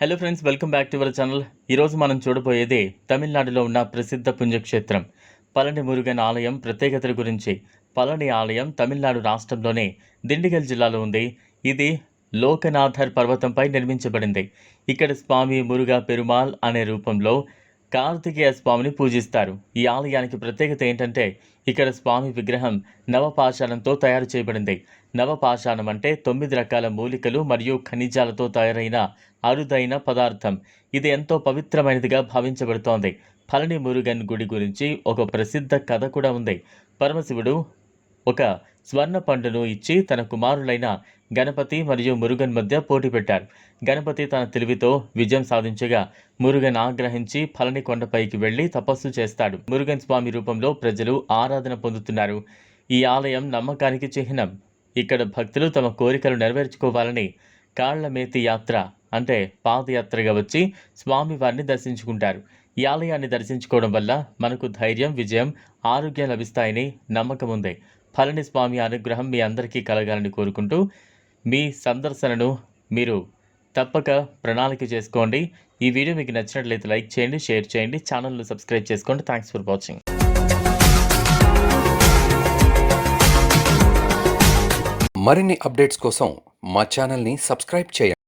Hello friends welcome back to our channel ఈరోజు మనం చూడబోయేది తమిళనాడులో ఉన్న ప్రసిద్ధ పుణ్యక్షేత్రం పళని మురుగన్ ఆలయం ప్రత్యేకతల గురించి. పళని ఆలయం తమిళనాడు రాష్ట్రంలోని దిండిగల్ జిల్లాలో ఉంది. ఇది లోకనాథర్ పర్వతంపై నిర్మించబడింది. ఇక్కడ స్వామి మురుగా పెరుమాల్ అనే రూపంలో కార్తికేయ స్వామిని పూజిస్తారు. ఈ ఆలయానికి ప్రత్యేకత ఏంటంటే ఇక్కడ స్వామి విగ్రహం నవపాషాణంతో తయారు చేయబడింది. నవపాషాణం అంటే తొమ్మిది రకాల మూలికలు మరియు ఖనిజాలతో తయారైన అరుదైన పదార్థం. ఇది ఎంతో పవిత్రమైనదిగా భావించబడుతోంది. పళని మురుగన్ గుడి గురించి ఒక ప్రసిద్ధ కథ కూడా ఉంది. పరమశివుడు ఒక స్వర్ణ పండును ఇచ్చి తన కుమారులైన గణపతి మరియు మురుగన్ మధ్య పోటీ పెట్టారు. గణపతి తన తెలివితో విజయం సాధించగా మురుగన్ ఆగ్రహించి ఫలని కొండపైకి వెళ్ళి తపస్సు చేస్తాడు. మురుగన్ స్వామి రూపంలో ప్రజలు ఆరాధన పొందుతున్నారు. ఈ ఆలయం నమ్మకానికి చిహ్నం. ఇక్కడ భక్తులు తమ కోరికలు నెరవేర్చుకోవాలని కాళ్ళమేతి యాత్ర అంటే పాదయాత్రగా వచ్చి స్వామివారిని దర్శించుకుంటారు. ఈ ఆలయాన్ని దర్శించుకోవడం వల్ల మనకు ధైర్యం విజయం ఆరోగ్యం లభిస్తాయని నమ్మకం ఉంది. పళనిస్వామి అనుగ్రహం మీ అందరికీ కలగాలని కోరుకుంటూ మీ సందర్శనను మీరు తప్పక ప్రణాళిక చేసుకోండి. ఈ వీడియో మీకు నచ్చినట్లయితే లైక్ చేయండి షేర్ చేయండి ఛానల్ను సబ్స్క్రైబ్ చేసుకోండి. Thanks for watching. మరిన్ని అప్డేట్స్ కోసం మా ఛానల్ని సబ్స్క్రైబ్ చేయండి.